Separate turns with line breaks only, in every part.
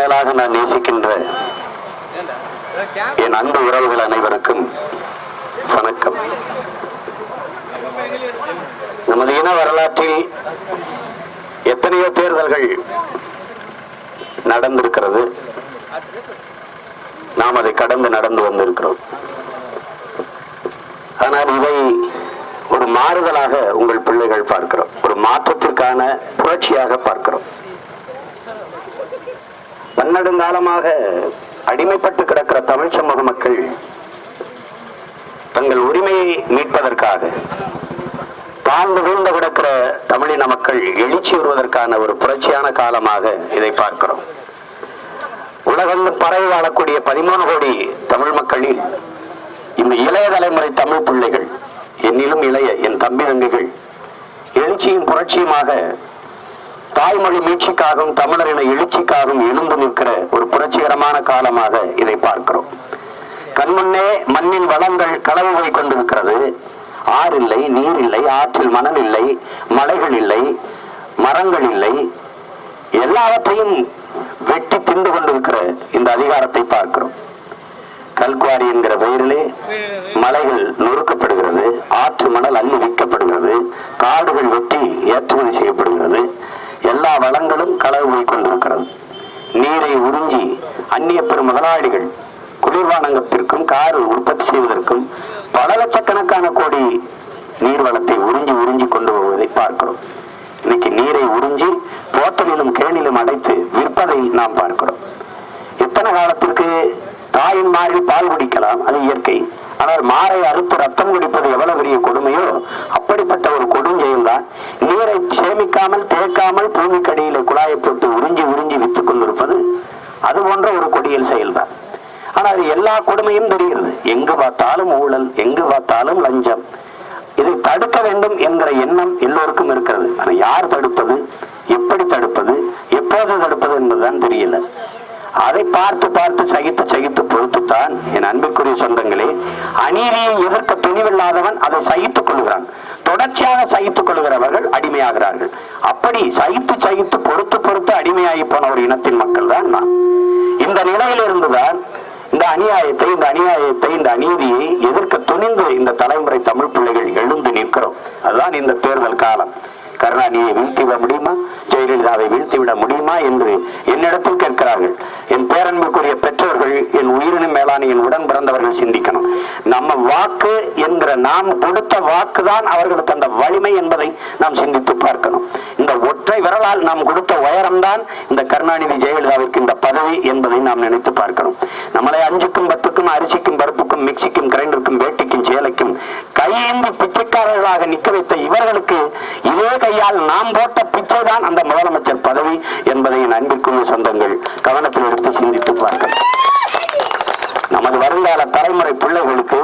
மேலாக நான் நேசிக்கின்ற என் அன்பு உறவுகள் அனைவருக்கும் வணக்கம். நமது இன வரலாற்றில் எத்தனையோ தேர்தல்கள் நடந்திருக்கிறது. நாம் அதை கடந்து நடந்து வந்திருக்கிறோம். ஆனால் இதை ஒரு மாறுதலாக உங்கள் பிள்ளைகள் பார்க்கிறோம். ஒரு மாற்றத்திற்கான புரட்சியாக பார்க்கிறோம். பன்னெடுங்காலமாக அடிமைப்பட்டு கிடக்கிற தமிழ் சமூக மக்கள் தங்கள் உரிமையை மீட்பதற்காக தாழ்ந்து வீழ்ந்து கிடக்கிற தமிழின மக்கள் எழுச்சி வருவதற்கான ஒரு புரட்சியான காலமாக இதை பார்க்கிறோம். உலகம் பறவை வாழக்கூடிய பதிமூணு கோடி தமிழ் மக்களில் இந்த இளைய தலைமுறை தமிழ் பிள்ளைகள் என்னிலும் இளைய என் தம்பி தங்கைகள் எழுச்சியும் புரட்சியுமாக தாய்மொழி மீட்சிக்காகவும் தமிழரின எழுச்சிக்காகவும் எழுந்து நிற்கிற ஒரு புரட்சிகரமான காலமாக இதை பார்க்கிறோம். கண்முன்னே மண்ணின் வளங்கள் களவு போய் கொண்டிருக்கிறது. ஆறு இல்லை நீர் இல்லை ஆற்றில் மணல் இல்லை மலைகள் இல்லை மரங்கள் இல்லை. எல்லாவற்றையும் வெட்டி தின்று கொண்டிருக்கிற இந்த அதிகாரத்தை பார்க்கிறோம். கல்குவாரி என்கிற பெயரிலே மலைகள் நொறுக்கப்படுகிறது ஆற்று மணல் அள்ளி விற்கப்படுகிறது காடுகள் வெட்டி ஏற்றுமதி செய்யப்படுகிறது. எல்லா வளங்களும் களவு போய் கொண்டிருக்கிறது நீரை உறிஞ்சி அந்நிய பெரும் முதலாளிகள் குளிர்பானங்கத்திற்கும் கார் உற்பத்தி செய்வதற்கும் பல லட்சக்கணக்கான கோடி நீர் வளத்தை உறிஞ்சி உறிஞ்சி கொண்டு போவதை பார்க்கிறோம். இன்னைக்கு நீரை உறிஞ்சி போத்தலிலும் கேணிலும் அடைத்து விற்பதை நாம் பார்க்கிறோம். எத்தனை காலத்திற்கு தாயின் மாறி பால் குடிக்கலாம் அது இயற்கை. ஆனால் மாறை அறுத்து ரத்தம் குடிப்பது எவ்வளவு பெரிய கொடுமையோ? அப்படிப்பட்ட ஒரு கொடுஞ்செயல் தான். நீரை சேமிக்காமல் தேக்காமல் பூமிக்கடியில குழாயை போட்டு உறிஞ்சி உறிஞ்சி வித்துக் கொண்டிருப்பது அது போன்ற ஒரு கொடியல் செயல்தான் ஆனால் அது எல்லா கொடுமையும் தெரிகிறது. எங்கு பார்த்தாலும் ஊழல் எங்கு பார்த்தாலும் லஞ்சம். இதை தடுக்க வேண்டும் என்கிற எண்ணம் எல்லோருக்கும் இருக்கிறது. ஆனால் யார் தடுப்பது? எப்படி தடுப்பது? எப்போது தடுப்பது என்பதுதான் தெரியல. அதை பார்த்து பார்த்து சகித்து சகித்து பொறுத்துத்தான் என் அன்புக்குரிய சொந்தங்களே அநீதியை எதிர்க்க துணிவில்லாதவன் அதை சகித்துக் கொள்கிறான். தொடர்ச்சியாக சகித்துக் கொள்கிறவர்கள் அடிமையாகிறார்கள். அப்படி சகித்து சகித்து பொறுத்து பொறுத்து அடிமையாகி போன ஒரு இனத்தின் மக்கள் தான் நான் இந்த நிலையிலிருந்துதான் இந்த அநியாயத்தை இந்த அநியாயத்தை இந்த அநீதியை எதிர்க்க துணிந்து இந்த தலைமுறை தமிழ் பிள்ளைகள் எழுந்து நிற்கிறோம். அதுதான் இந்த தேர்தல் காலம். கருணாநிதியை வீழ்த்திவிட முடியுமா? ஜெயலலிதாவை வீழ்த்திவிட முடியுமா என்று என்னிடத்தில் கேட்கிறார்கள். என் பேரன்புக்குரிய பெற்றோர்கள் என் உயிரினும் மேலான என் உடன் பிறந்தவர்கள் சிந்திக்கணும். நம்ம வாக்கு என்கிற நாம் கொடுத்த வாக்கு தான் அவர்களுக்கு அந்த வலிமை என்பதை நாம் சிந்தித்து பார்க்கணும். இந்த ஒற்றை விரலால் நாம் கொடுத்த உயரம்தான் இந்த கருணாநிதி ஜெயலலிதாவிற்கு இந்த பதவி என்பதை நாம் நினைத்து பார்க்கணும். நம்மளை அஞ்சுக்கும் பத்துக்கும் அரிசிக்கும் பருப்புக்கும் மிக்சிக்கும் கிரைண்டருக்கும் வேட்டிக்கும் சேலைக்கும் கையேந்தி பிச்சைக்காரர்களாக நிற்க வைத்த இவர்களுக்கு இதே கையால் நாம் போட்ட பிச்சை தான் அந்த முதலமைச்சர் பதவி என்பதை அன்பிற்குரிய சொந்தங்கள் கவனத்தில் எடுத்து சிந்தித்து பார்க்கணும் நமது வருங்கால தலைமுறை பிள்ளைகளுக்கு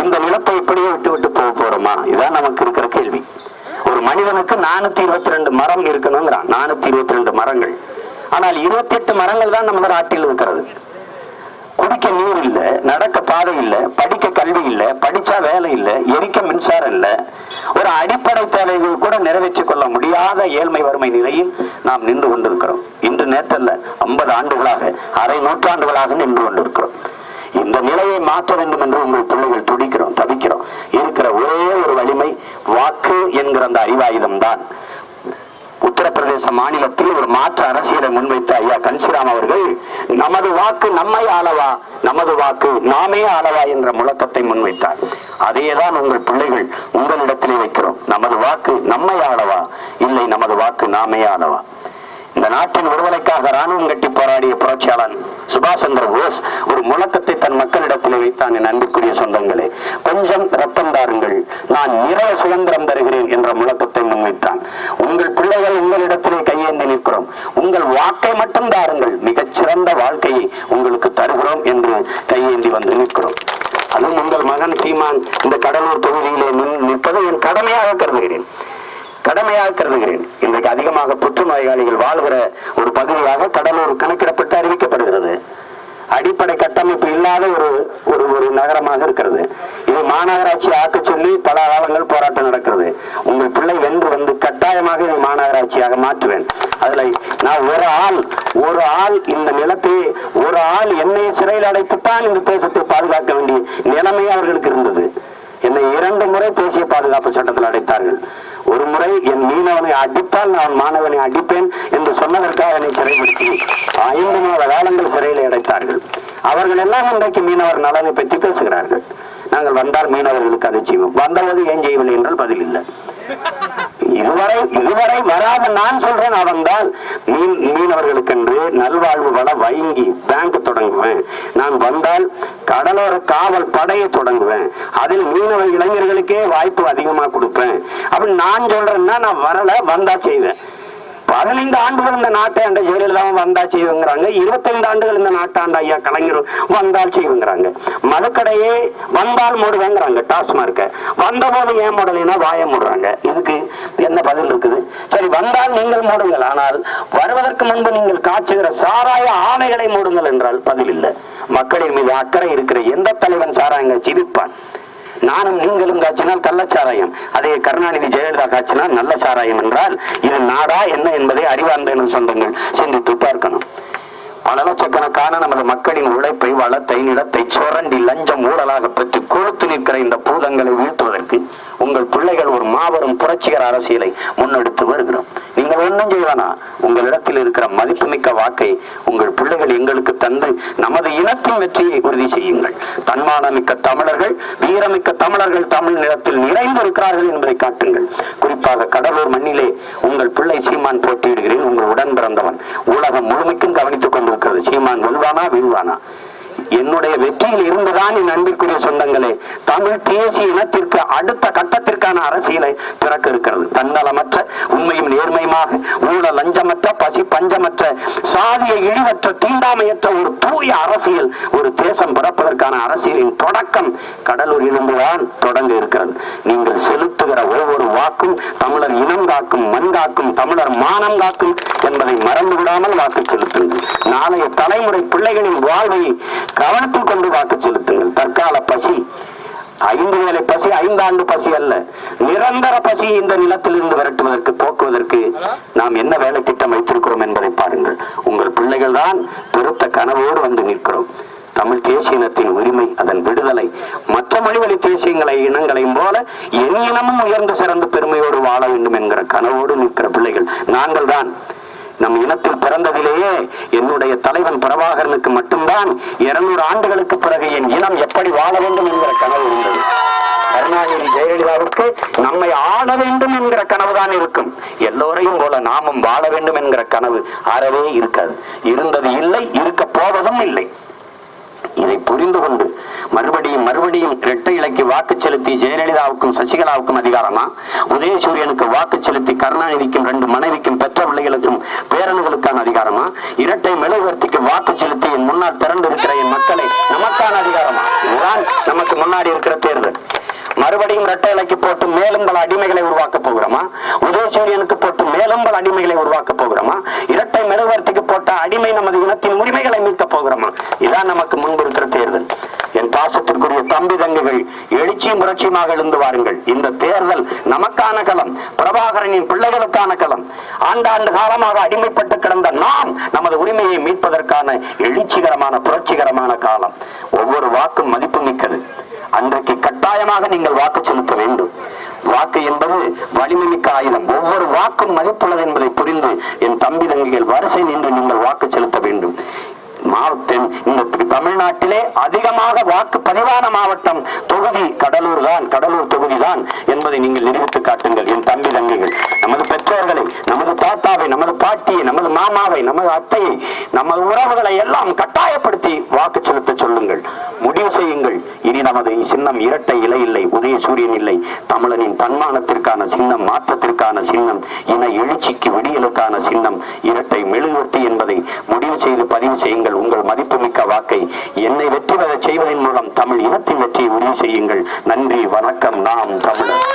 இந்த நிலத்தை இப்படியே விட்டு விட்டு போக போறோமா? இதான் நமக்கு இருக்கிற கேள்வி. ஒரு மனிதனுக்கு நானூத்தி இருபத்தி ரெண்டு மரம் இருக்கணுங்கிறான். நானூத்தி இருபத்தி ரெண்டு மரங்கள். ஆனால் இருபத்தி எட்டு மரங்கள் தான் நமது நாட்டில் இருக்கிறது. குடிக்க நீர் இல்லை நடக்க பாதை இல்லை படிக்க கல்வி இல்லை படிச்சா வேலை இல்லை எரிக்க மின்சாரம் இல்லை. ஒரு அடிப்படை தேவைகள் கூட நிறைவேற்றிக் கொள்ள முடியாத ஏழ்மை வறுமை நிலையில் நாம் நின்று கொண்டிருக்கிறோம். இன்று நேற்றல்ல ஐம்பது ஆண்டுகளாக அரை நூற்றாண்டுகளாக நின்று கொண்டிருக்கிறோம். இந்த நிலையை மாற்ற வேண்டும் என்று உங்கள் பிள்ளைகள் துடிக்கிறோம் தவிக்கிறோம். இருக்கிற ஒரே ஒரு வலிமை வாக்கு என்கிற அந்த அறிவாயுதம் தான் உத்தரப்பிரதேச மாநிலத்தில் ஒரு மாற்று அரசியலை முன்வைத்த ஐயா கன்சிராம் அவர்கள் நமது வாக்கு நம்மை ஆளவா? நமது வாக்கு நாமே ஆளவா? என்ற முழக்கத்தை முன்வைத்தார். அதையேதான் உங்கள் பிள்ளைகள் உங்களிடத்திலே வைக்கிறோம். நமது வாக்கு நம்மை ஆளவா? இல்லை நமது வாக்கு நாமே ஆளவா? இந்த நாட்டின் விடுதலைக்காக ராணுவம் கட்டி போராடிய புரட்சியாளன் சுபாஷ் சந்திர போஸ் ஒரு முழக்கத்தை தன் மக்களிடத்தில் வைத்தான் என் அன்புக்குரிய சொந்தங்களே. கொஞ்சம் ரத்தம் தாருங்கள். நான் நிறைய சுதந்திரம் தருகிறேன் என்ற முழக்கத்தை முன்வைத்தான். உங்கள் பிள்ளைகள் உங்களிடத்திலே கையேந்தி நிற்கிறோம். உங்கள் வாக்கை மட்டும் தாருங்கள். மிகச்சிறந்த வாழ்க்கையை உங்களுக்கு தருகிறோம் என்று கையேந்தி வந்து நிற்கிறோம். அதுவும் உங்கள் மகன் சீமான் இந்த கடலூர் தொகுதியிலே நின்- நிற்பதை என் கடமையாக கருதுகிறேன். கடமையாக கருதுகிறேன். இன்றைக்கு அதிகமாக புற்றுநோயாளிகள் வாழ்கிற ஒரு பகுதியாக கடலூர் கணக்கிடப்பட்டு அறிவிக்கப்படுகிறது. அடிப்படை கட்டமைப்பு இல்லாத ஒரு ஒரு ஒரு நகரமாக இருக்கிறது. இது மாநகராட்சி ஆக்க சொல்லி பல காலங்கள் போராட்டம் நடக்கிறது. உங்கள் பிள்ளை வென்று வந்து கட்டாயமாக இதை மாநகராட்சியாக மாற்றுவேன். அதுல நான் ஒரு ஆள் ஒரு ஆள் இந்த நிலத்தை ஒரு ஆள் என்னை சிறையில் அடைத்துத்தான் இந்த தேசத்தை பாதுகாக்க வேண்டிய நிலைமை அவர்களுக்கு இருந்தது. என்னை இரண்டு முறை தேசிய பாதுகாப்பு சட்டத்தில் அடைத்தார்கள். ஒரு முறை என் மீனவனை அடித்தால் நான் மாணவனை அடிப்பேன் என்று சொன்னதற்காக என்னை சிறைப்படுத்தி ஐந்து மாத காலங்கள் சிறையில் அடைத்தார்கள். அவர்கள் எல்லாம் இன்றைக்கு மீனவர் நலனை பற்றி பேசுகிறார்கள். நாங்கள் வந்தால் மீனவர்களுக்கு அதை செய்வோம். வந்தபோது ஏன் செய்யவில்லை என்றால் பதில் இல்லை. இதுவரை வராமல் வராத நான் சொல்றேன் அவன் தான் மீன் மீனவர்களுக்கென்று நல்வாழ்வு வள வங்கி பேங்க் தொடங்குவேன். நான் வந்தால் கடலோர காவல் படையை தொடங்குவேன். அதில் மீனவ இளைஞர்களுக்கே வாய்ப்பு அதிகமா கொடுப்பேன். அப்படி நான் சொல்றேன்னா நான் வரல வந்தா செய்வேன். பதினைந்து ஆண்டுகள் இந்த நாட்டை ஆண்ட ஜெயலலிதா வந்தா செய்வங்கிறாங்க இருபத்தைந்து ஆண்டுகள் இந்த நாட்டாண்ட ஐயா கலைஞர் வந்தால் செய்வங்கிறாங்க மதுக்கடையே வந்தால் மூடுவேங்கிறாங்க டாஸ்மார்க்க. வந்த போது ஏன் மூடலைன்னா வாய மூடுறாங்க. இதுக்கு என்ன பதில் இருக்குது? சரி வந்தால் நீங்கள் மூடுங்கள். ஆனால் வருவதற்கு முன்பு நீங்கள் காய்ச்சுகிற சாராய ஆணைகளை மூடுங்கள் என்றால் பதில் இல்லை. மக்களின் மீது அக்கறை இருக்கிற எந்த தலைவன் சாராயங்க ஜீவிப்பான் நானும் நீங்களும் காய்ச்சினால் கள்ளச்சாராயம் அதே கருணாநிதி ஜெயலலிதா காய்ச்சினால் நல்ல சாராயம் என்றால் இது நாடா என்ன என்பதை அறிவார்ந்த சொந்தங்கள் சிந்தித்து பார்க்கணும் பல லட்சக்கணக்கான நமது மக்களின் உழைப்பை வளத்தை நிலத்தை சுரண்டி லஞ்சம் ஊழலாக பெற்று கொழுத்து நிற்கிற இந்த பூதங்களை வீழ்த்துவதற்கு உங்கள் பிள்ளைகள் ஒரு மாபெரும் புரட்சிகர அரசியலை முன்னெடுத்து வருகிறோம். நீங்கள் ஒன்றும் செய்வானா உங்களிடத்தில் இருக்கிற மதிப்புமிக்க வாக்கை உங்கள் பிள்ளைகள் எங்களுக்கு தந்து நமது இனத்தின் வெற்றியை உறுதி செய்யுங்கள். தன்மானமிக்க தமிழர்கள் வீரமிக்க தமிழர்கள் தமிழ் நிலத்தில் நிறைந்திருக்கிறார்கள் என்பதை காட்டுங்கள். குறிப்பாக கடலூர் மண்ணிலே உங்கள் பிள்ளை சீமான் போட்டியிடுகிறேன். உங்கள் உடன் பிறந்தவன். உலகம் முழுமைக்கும் கவனித்துக் கொண்டிருக்கிறது. சீமான் வெல்வானா வீழ்வானா? என்னுடைய வெற்றியில் இருந்துதான் என் அன்பிற்குரிய சொந்தங்களே. தமிழ் தேசிய இனத்திற்கு அடுத்த கட்டத்திற்கான அரசியலை பிறக்க இருக்கிறது. தன்னலமற்ற உண்மையும் நேர்மையுமாக ஊழல் லஞ்சமற்ற பசி பஞ்சமற்ற சாதிய இழிவற்ற தீண்டாமையற்ற ஒரு தூய அரசியல் ஒரு தேசம் பிறப்பதற்கான அரசியலின் தொடக்கம் கடலூர் இருந்துதான் தொடங்க இருக்கிறது. நீங்கள் செலுத்துகிற ஒவ்வொரு வாக்கும் தமிழர் இனம் காக்கும் மண் காக்கும் தமிழர் மானம் காக்கும் என்பதை மறந்துவிடாமல் வாக்கு செலுத்துங்கள். நாளைய தலைமுறை பிள்ளைகளின் வாழ்வை கவனத்தில் கொண்டு வாக்கு செலுத்துங்கள். தற்கால பசி. ஐந்து வேலை பசி ஐந்தாண்டு பசி அல்ல. நிரந்தர பசி இந்த நிலத்திலிருந்து விரட்டுவதற்கு போக்குவதற்கு நாம் என்ன வேலை திட்டம் வைத்திருக்கிறோம் என்பதை பாருங்கள். உங்கள் பிள்ளைகள் தான் பெருத்த கனவோடு வந்து நிற்கிறோம். தமிழ் தேசியனத்தின் உரிமை அதன் விடுதலை மற்ற மொழிவழி தேசியங்களை இனங்களையும் போல என் இனமும் உயர்ந்து சிறந்து பெருமையோடு வாழ வேண்டும் என்கிற கனவோடு நிற்கிற பிள்ளைகள் நாங்கள் தான் நம் இனத்தில் பிறந்ததிலேயே என்னுடைய தலைவன் பிரபாகரனுக்கு மட்டும்தான் இருநூறு ஆண்டுகளுக்கு பிறகு என் இனம் எப்படி வாழ வேண்டும் என்கிற கனவு இருந்தது. கருணாநிதி ஜெயலலிதாவுக்கு நம்மை ஆள வேண்டும் என்கிற கனவுதான் இருக்கும். எல்லோரையும் போல நாமும் வாழ வேண்டும் என்கிற கனவு அறவே இருக்காது. இருந்தது இல்லை இருக்க போவதும் இல்லை. இதை புரிந்து கொண்டு மறுபடியும் மறுபடியும் இரட்டை இலைக்கு வாக்கு செலுத்தி ஜெயலலிதாவுக்கும் சசிகலாவுக்கும் அதிகாரமா? உதயசூரியனுக்கு வாக்கு செலுத்தி கருணாநிதிக்கும் ரெண்டு மனைவிக்கும் பெற்ற பிள்ளைகளுக்கும் பேரன்களுக்கான அதிகாரமா? இரட்டை மெழுகுவர்த்திக்கு வாக்கு செலுத்தி என் முன்னால் திறந்து இருக்கிற என் மக்களை நமக்கான அதிகாரமா? இதுதான் நமக்கு முன்னாடி இருக்கிற தேர்தல் மறுபடியும் இரட்டை இலைக்கு போட்டு மேலும் பல அடிமைகளை உருவாக்க போகிறோமா? உதயசூரியனுக்கு போட்டு மேலும் பல அடிமைகளை உருவாக்க போகிறோமா? இரட்டை மெழுகுவர்த்திக்கு போட்ட அடிமை நமது இனத்தின் உரிமை இதான் நமக்கு முன்பு இருக்கிற தேர்தல். என் பாசத்திற்குரிய தம்பி தங்கைகள் எழுச்சியும் புரட்சியுமாக எழுந்து வாருங்கள். இந்த தேர்தல் நமக்கான களம் பிரபாகரனின் பிள்ளைகளுக்கான களம். ஆண்டாண்டு காலமாக அடிமைப்பட்டு கிடந்த நாம் நமது உரிமையை மீட்பதற்கான எழுச்சிகரமான புரட்சிகரமான காலம். ஒவ்வொரு வாக்கும் மதிப்பு மிக்கது. அன்றைக்கு கட்டாயமாக நீங்கள் வாக்கு செலுத்த வேண்டும். வாக்கு என்பது வலிமை மிக்க ஆயுதம். ஒவ்வொரு வாக்கும் மதிப்புள்ளது என்பதை புரிந்து என் தம்பி தங்கைகள் வரிசை நின்று நீங்கள் வாக்கு செலுத்த வேண்டும். மாவட்டம் இந்த தமிழ்நாட்டிலே அதிகமாக வாக்கு பதிவான மாவட்டம் தொகுதி கடலூர் தான் கடலூர் தொகுதி தான் என்பதை நீங்கள் நிரூபித்து காட்டுங்கள். என் தம்பி தங்கைகள். நமது பெற்றோர்களை நமது தாத்தாவை நமது பாட்டியை நமது மாமாவை நமது அத்தையை நமது உறவுகளை எல்லாம் கட்டாயப்படுத்தி வாக்கு செலுத்த சொல்லுங்கள். முடிவு செய்யுங்கள். இனி நமது சின்னம் இரட்டை இலை இல்லை உதய சூரியன் இல்லை. தமிழனின் தன்மானத்திற்கான சின்னம் மாற்றத்திற்கான சின்னம் இன எழுச்சிக்கு விடியலுக்கான சின்னம் இரட்டை மெழுகுவர்த்தி என்பதை முடிவு செய்து பதிவு செய்யுங்கள். உங்கள் மதிப்புமிக்க வாக்கை என்னை வெற்றி பெறச் செய்வதன் மூலம் தமிழ் இனத்தின் வெற்றியை உறுதி செய்யுங்கள். நன்றி வணக்கம். நாம் தமிழர்.